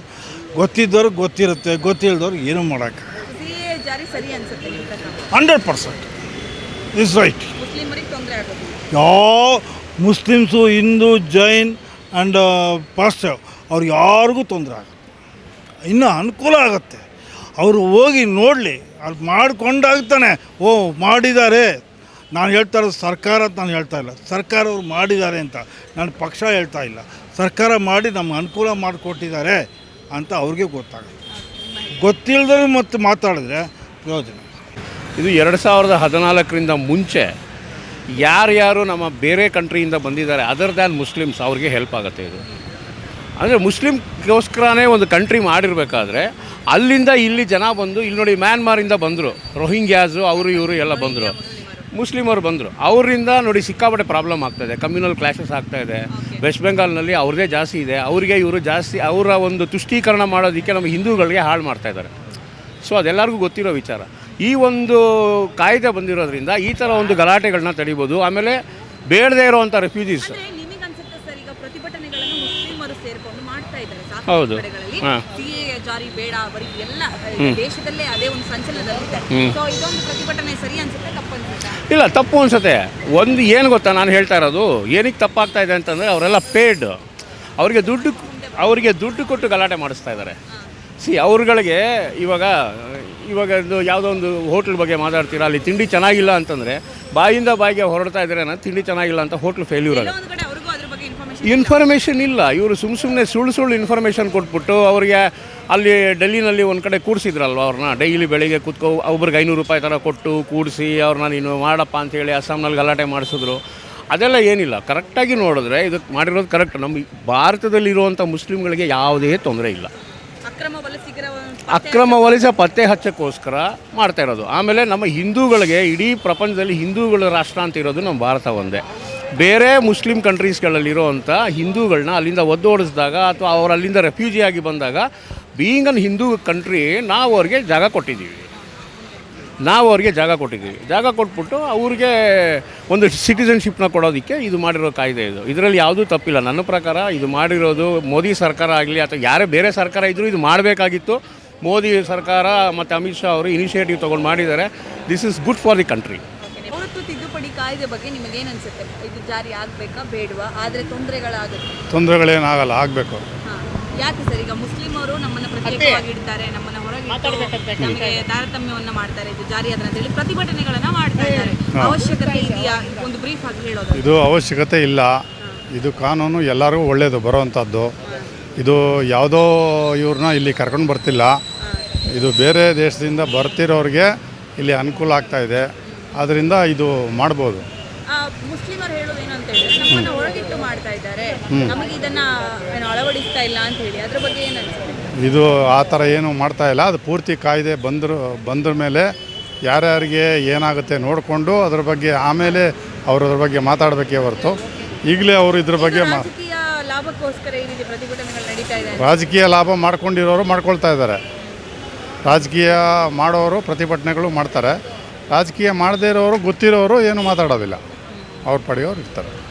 Speaker 8: ಗೊತ್ತಿದ್ದವ್ರಿಗೆ ಗೊತ್ತಿರುತ್ತೆ ಗೊತ್ತಿಲ್ಲದವ್ರಿಗೆ ಏನೂ ಮಾಡೋಕ್ಕೆ ಹಂಡ್ರೆಡ್ ಪರ್ಸೆಂಟ್. ಇಸ್ ರೈಟ್ ಯಾವ Muslims Hindu Jain and pastor ಅವ್ರಿಗೆ ಯಾರಿಗೂ ತೊಂದರೆ ಆಗುತ್ತೆ ಇನ್ನೂ ಅನುಕೂಲ ಆಗುತ್ತೆ. ಅವರು ಹೋಗಿ ನೋಡಲಿ ಅದು ಮಾಡಿಕೊಂಡಾಗ್ತಾನೆ, ಓ, ಮಾಡಿದ್ದಾರೆ. ನಾನು ಹೇಳ್ತಾ ಇರೋದು ಸರ್ಕಾರ ನಾನು ಹೇಳ್ತಾ ಇಲ್ಲ. ಸರ್ಕಾರ ಅವ್ರು ಮಾಡಿದ್ದಾರೆ ಅಂತ ನಾನು ಪಕ್ಷ ಹೇಳ್ತಾ ಇಲ್ಲ. ಸರ್ಕಾರ ಮಾಡಿ ನಮ್ಗೆ ಅನುಕೂಲ ಮಾಡಿಕೊಟ್ಟಿದ್ದಾರೆ ಅಂತ ಅವ್ರಿಗೆ ಗೊತ್ತಾಗುತ್ತೆ. ಗೊತ್ತಿಲ್ಲದೆ ಮತ್ತು ಮಾತಾಡಿದ್ರೆ ಪ್ರಯೋಜನ.
Speaker 5: ಇದು ಎರಡು ಸಾವಿರದ ಹದಿನಾಲ್ಕರಿಂದ ಮುಂಚೆ ಯಾರ್ಯಾರು ನಮ್ಮ ಬೇರೆ ಕಂಟ್ರಿಯಿಂದ ಬಂದಿದ್ದಾರೆ ಅದರ್ ದ್ಯಾನ್ ಮುಸ್ಲಿಮ್ಸ್ ಅವ್ರಿಗೆ ಹೆಲ್ಪ್ ಆಗುತ್ತೆ ಇದು. ಅಂದರೆ ಮುಸ್ಲಿಮ್ಗೋಸ್ಕರನೇ ಒಂದು ಕಂಟ್ರಿ ಮಾಡಿರಬೇಕಾದ್ರೆ ಅಲ್ಲಿಂದ ಇಲ್ಲಿ ಜನ ಬಂದು, ಇಲ್ಲಿ ನೋಡಿ ಮ್ಯಾನ್ಮಾರಿಂದ ಬಂದರು. ರೋಹಿಂಗ್ಯಾಸು, ಅವರು ಇವರು ಎಲ್ಲ ಬಂದರು. ಮುಸ್ಲಿಮರು ಬಂದರು. ಅವರಿಂದ ನೋಡಿ ಸಿಕ್ಕಾಪಟ್ಟೆ ಪ್ರಾಬ್ಲಮ್ ಆಗ್ತಾಯಿದೆ ಕಮ್ಯುನಲ್ ಕ್ಲಾಶಸ್ ಆಗ್ತಾಯಿದೆ ವೆಸ್ಟ್ ಬೆಂಗಾಲ್ನಲ್ಲಿ ಅವ್ರದ್ದೇ ಜಾಸ್ತಿ ಇದೆ. ಅವರಿಗೆ ಇವರು ಜಾಸ್ತಿ, ಅವರ ಒಂದು ತುಷ್ಟೀಕರಣ ಮಾಡೋದಕ್ಕೆ ನಮ್ಮ ಹಿಂದೂಗಳಿಗೆ ಹಾಳು ಮಾಡ್ತಾ ಇದ್ದಾರೆ. ಸೊ ಅದೆಲ್ಲರಿಗೂ ಗೊತ್ತಿರೋ ವಿಚಾರ. ಈ ಒಂದು ಕಾಯ್ದೆ ಬಂದಿರೋದ್ರಿಂದ ಈ ಥರ ಒಂದು ಗಲಾಟೆಗಳನ್ನ ತಡಿಬೋದು. ಆಮೇಲೆ ಬೇಡದೇ ಇರೋವಂಥ ರೆಫ್ಯೂಜೀಸ್
Speaker 6: ಅಂದ್ರೆ ನಿಮಗೆ ಅನ್ಸುತ್ತೆ ಸರ್ ಈಗ ಪ್ರತಿಭಟನೆಗಳನ್ನು ಮುಸ್ಲಿಮರು ಸೇರ್ಕೊಂಡು ಮಾಡ್ತಾ ಇದ್ದಾರೆ ಸಾಕಷ್ಟು
Speaker 5: ಹೌದು.
Speaker 6: ಕಡೆಗಳಲ್ಲಿ.
Speaker 5: ಹಾ.
Speaker 6: ಸಿಎ ಜಾರಿ ಬೇಡ ಬರೀ ಎಲ್ಲ ದೇಶದಲ್ಲೇ ಅದೇ ಒಂದು ಸಂಚಲನದಲ್ಲಿದೆ. ಸೊ ಇದೊಂದು ಪ್ರತಿಭಟನೆ ಸರಿ ಅನ್ಸುತ್ತೆ
Speaker 5: ಇಲ್ಲ ತಪ್ಪು ಅನ್ಸುತ್ತೆ. ಒಂದು ಏನು ಗೊತ್ತಾ ನಾನು ಹೇಳ್ತಾ ಇರೋದು? ಏನಕ್ಕೆ ತಪ್ಪಾಗ್ತಾ ಇದೆ ಅಂತಂದರೆ ಅವರೆಲ್ಲ ಪೇಡ್ ಅವರಿಗೆ ದುಡ್ಡು ಅವರಿಗೆ ದುಡ್ಡು ಕೊಟ್ಟು ಗಲಾಟೆ ಮಾಡಿಸ್ತಾ ಇದ್ದಾರೆ. ಸಿ ಅವ್ರುಗಳಿಗೆ ಇವಾಗ ಇವಾಗ ಒಂದು ಯಾವುದೋ ಒಂದು ಹೋಟ್ಲ್ ಬಗ್ಗೆ ಮಾತಾಡ್ತೀರಾ ಅಲ್ಲಿ ತಿಂಡಿ ಚೆನ್ನಾಗಿಲ್ಲ ಅಂತಂದರೆ ಬಾಯಿಂದ ಬಾಯಿಗೆ ಹೊರಡ್ತಾ ಇದ್ದಾರೆ ತಿಂಡಿ ಚೆನ್ನಾಗಿಲ್ಲ ಅಂತ ಹೋಟ್ಲ್ ಫೇಲ್ಯೂರ್ ಆಗುತ್ತೆ
Speaker 6: ಕಡೆ ಅವ್ರಿಗೂ ಅದ್ರ ಬಗ್ಗೆ ಇನ್ಫಾರ್ಮೇಶನ್
Speaker 5: ಇನ್ಫಾರ್ಮೇಷನ್ ಇಲ್ಲ. ಇವರು ಸುಮ್ಮ ಸುಮ್ಮನೆ ಸುಳ್ಳು ಸುಳ್ಳು ಇನ್ಫಾರ್ಮೇಷನ್ ಕೊಟ್ಬಿಟ್ಟು ಅವರಿಗೆ ಅಲ್ಲಿ ಡೆಲ್ಲಿನಲ್ಲಿ ಒಂದು ಕಡೆ ಕೂಡಿಸಿದ್ರಲ್ವ ಅವ್ರನ್ನ ಡೈಲಿ ಬೆಳಿಗ್ಗೆ ಕೂತ್ಕೊ ಒಬ್ರಿಗೆ ಐನೂರು ರೂಪಾಯಿ ಥರ ಕೊಟ್ಟು ಕೂಡಿಸಿ ಅವ್ರನ್ನ ನೀನು ಮಾಡಪ್ಪ ಅಂತೇಳಿ ಅಸ್ಸಾಂನಲ್ಲಿ ಗಲಾಟೆ ಮಾಡಿಸಿದ್ರು. ಅದೆಲ್ಲ ಏನಿಲ್ಲ. ಕರೆಕ್ಟಾಗಿ ನೋಡಿದ್ರೆ ಇದಕ್ಕೆ ಮಾಡಿರೋದು ಕರೆಕ್ಟ್ ನಮ್ಮ ಭಾರತದಲ್ಲಿರುವಂಥ ಮುಸ್ಲಿಮ್ಗಳಿಗೆ ಯಾವುದೇ ತೊಂದರೆ ಇಲ್ಲ.
Speaker 6: ಅಕ್ರಮ
Speaker 5: ವಲಸೆ ಪತ್ತೆ ಹಚ್ಚಕ್ಕೋಸ್ಕರ ಮಾಡ್ತಾ ಇರೋದು. ಆಮೇಲೆ ನಮ್ಮ ಹಿಂದೂಗಳಿಗೆ ಇಡೀ ಪ್ರಪಂಚದಲ್ಲಿ ಹಿಂದೂಗಳ ರಾಷ್ಟ್ರ ಅಂತ ಇರೋದು ನಮ್ಮ ಭಾರತ ಒಂದೇ. ಬೇರೆ ಮುಸ್ಲಿಂ ಕಂಟ್ರೀಸ್ಗಳಲ್ಲಿರೋವಂಥ ಹಿಂದೂಗಳನ್ನ ಅಲ್ಲಿಂದ ಒದ್ದೋಡಿಸಿದಾಗ ಅಥವಾ ಅವರು ಅಲ್ಲಿಂದ ರೆಫ್ಯೂಜಿ ಆಗಿ ಬಂದಾಗ ಬೀಯಿಂಗ್ ಅನ್ ಹಿಂದೂ ಕಂಟ್ರಿ ನಾವು ಅವ್ರಿಗೆ ಜಾಗ ಕೊಟ್ಟಿದ್ದೀವಿ. ನಾವು ಅವ್ರಿಗೆ ಜಾಗ ಕೊಟ್ಟಿದ್ದೀವಿ. ಜಾಗ ಕೊಟ್ಬಿಟ್ಟು ಅವ್ರಿಗೆ ಒಂದು ಸಿಟಿಸನ್ಶಿಪ್ನ ಕೊಡೋದಕ್ಕೆ ಇದು ಮಾಡಿರೋ ಕಾಯ್ದೆ ಇದು. ಇದರಲ್ಲಿ ಯಾವುದೂ ತಪ್ಪಿಲ್ಲ. ನನ್ನ ಪ್ರಕಾರ ಇದು ಮಾಡಿರೋದು ಮೋದಿ ಸರ್ಕಾರ ಆಗಲಿ ಅಥವಾ ಯಾರೇ ಬೇರೆ ಸರ್ಕಾರ ಇದ್ದರೂ ಇದು ಮಾಡಬೇಕಾಗಿತ್ತು. ಮೋದಿ ಸರ್ಕಾರ ಮತ್ತು ಅಮಿತ್ ಶಾ ಅವರು ಇನಿಷಿಯೇಟಿವ್ ತೊಗೊಂಡು ಮಾಡಿದ್ದಾರೆ. This is good for the country
Speaker 6: ಕಾಯ್ದೆ ಬಗ್ಗೆ ನಿಮಗೆ ಅನಿಸುತ್ತೆ? ಅನ್ಸುತ್ತೆ ಇದು ಜಾರಿ ಆಗ್ಬೇಕಾ ಬೇಡವಾ? ಆದ್ರೆ ತೊಂದರೆಗಳಾಗುತ್ತೆ.
Speaker 9: ತೊಂದರೆಗಳೇನಾಗಲ್ಲ ಆಗಬೇಕು.
Speaker 6: ಹಾ. ಯಾಕೆ ಸರ್? ಈಗ ಮುಸ್ಲಿಮರು ನಮ್ಮನ್ನ ಪ್ರತ್ಯೇಕವಾಗಿ ಇಡ್ತಾರೆ ನಮ್ಮನ್ನ ಹೊರಗೆ ಇಟ್ಟು ನಮಗೆ ತಾರತಮ್ಯವನ್ನ ಮಾಡ್ತಾರೆ ಇದು ಜಾರಿ ಆದ್ರೆ ಅಂತ ಹೇಳಿ ಪ್ರತಿಭಟನೆಗಳನ್ನ ಮಾಡ್ತಾ ಇದ್ದಾರೆ. ಅವಶ್ಯಕತೆ ಇದೆಯಾ? ಒಂದು ಬ್ರೀಫ್ ಆಗಿ ಹೇಳೋದು
Speaker 9: ಇದು ಅವಶ್ಯಕತೆ ಇಲ್ಲ. ಇದು ಕಾನೂನು ಎಲ್ಲರಿಗೂ ಒಳ್ಳೆಯದು ಬರೋವಂಥದ್ದು. ಇದು ಯಾವುದೋ ಇವ್ರನ್ನ ಇಲ್ಲಿ ಕರ್ಕೊಂಡು ಬರ್ತಿಲ್ಲ. ಇದು ಬೇರೆ ದೇಶದಿಂದ ಬರ್ತಿರೋರಿಗೆ ಇಲ್ಲಿ ಅನುಕೂಲ ಆಗ್ತಾ ಇದೆ. ಅದರಿಂದ ಇದು ಮಾಡ್ಬೋದು.
Speaker 6: ಮುಸ್ಲಿಮರು ಹೇಳೋದು ಏನು ಅಂತ ಹೇಳಿದ್ರೆ ನಮ್ಮನ್ನ ಹೊರಗಿಟ್ಟು ಮಾಡ್ತಾ ಇದ್ದಾರೆ. ನಮಗೆ ಇದನ್ನ ಏನು ಅಳವಡಿಸ್ತಾ ಇಲ್ಲ ಅಂತ ಹೇಳಿ ಅದ್ರ ಬಗ್ಗೆ ಏನ್ ಅನ್ಸುತ್ತೆ?
Speaker 9: ಇದು ಆ ಥರ ಏನು ಮಾಡ್ತಾ ಇಲ್ಲ. ಅದು ಪೂರ್ತಿ ಕಾಯ್ದೆ ಬಂದರು ಬಂದ್ರ ಮೇಲೆ ಯಾರ್ಯಾರಿಗೆ ಏನಾಗುತ್ತೆ ನೋಡಿಕೊಂಡು ಅದ್ರ ಬಗ್ಗೆ ಆಮೇಲೆ ಅವರು ಅದ್ರ ಬಗ್ಗೆ ಮಾತಾಡಬೇಕೇ ಹೊರತು. ಈಗಲೇ ಅವರು ಇದ್ರ ಬಗ್ಗೆ ಮಾ
Speaker 6: ರಾಜಕೀಯ ಲಾಭಕ್ಕೋಸ್ಕರ ಈ ರೀತಿ ಪ್ರತಿಭಟನೆಗಳು ನಡೀತಾ ಇದೆ
Speaker 9: ರಾಜಕೀಯ ಲಾಭ ಮಾಡ್ಕೊಂಡಿರೋರು ಮಾಡ್ಕೊಳ್ತಾ ಇದ್ದಾರೆ. ರಾಜಕೀಯ ಮಾಡೋರು ಪ್ರತಿಭಟನೆಗಳು ಮಾಡ್ತಾರೆ. ರಾಜಕೀಯ ಮಾಡದೇ ಇರೋರು ಗೊತ್ತಿರೋರು ಏನು ಮಾತಾಡೋದಿಲ್ಲ. ಅವ್ರ ಪಡೆಯೋರು ಇರ್ತಾರೆ.